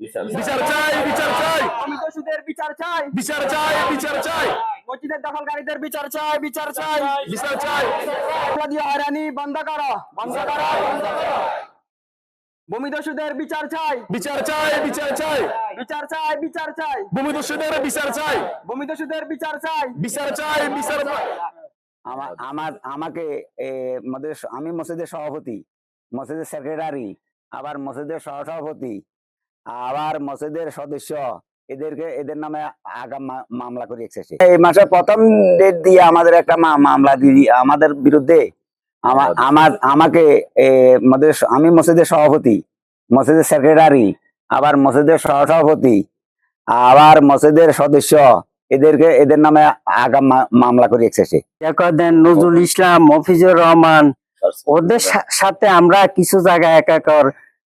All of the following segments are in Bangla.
বিচার বিচার চাই বিচার চাই অমিতসুদের বিচার চাই বিচার চাই বিচার চাই মসজিদের দখলকারীদের বিচার চাই বিচার চাই বিচার চাই হয়রানি বন্ধ করো বন্ধ করো ভূমিদস্যুদের বিচার চাই বিচার চাই বিচার চাই বিচার চাই বিচার চাই ভূমিদস্যুদের বিচার চাই ভূমিদস্যুদের বিচার চাই বিচার চাই বিচার আমার আমার আমাকে আমি মসজিদের সভাপতি মসজিদের সেক্রেটারি আবার মসজিদের সহসভাপতি আবার মসজিদের সদস্য এদেরকে এদের নামে আগাম মামলা করে এসেছে। এই মাসে প্রথম ডেট দিয়ে আমাদের একটা মামলা দিয়ে আমাদের বিরুদ্ধে আমা- আমার আমাকে আমি মসজিদের সভাপতি মসজিদের সেক্রেটারি আবার মসজিদের সহসভাপতি আবার মসজিদের সদস্য এদেরকে এদের নামে আগাম মামলা করে এসেছে। দেন নজরুল ইসলাম মফিজুর রহমান ওদের সা- সাথে আমরা কিছু জায়গায় এক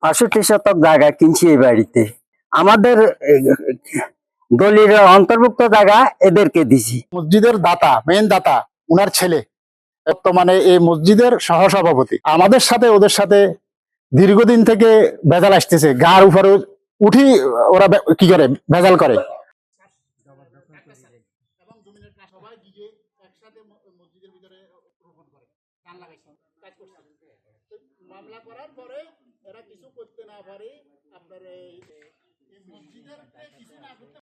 পাঁষট্টি শতক জায়গা কিনছি এই বাড়িতে। আমাদের এ, দলিল অন্তর্ভুক্ত জায়গা এদেরকে দিছি। মসজিদের দাতা মেন দাতা উনার ছেলে বর্তমানে এই মসজিদের সহসভাপতি। আমাদের সাথে ওদের সাথে দীর্ঘদিন থেকে ভেজাল আসতেছে। গার উপরে উঠি ওরা কি করে? ভেজাল করে। মামলা করার পরে এরা কিছু করতে না পারে আপনার এই মসজিদের কিছু না করতে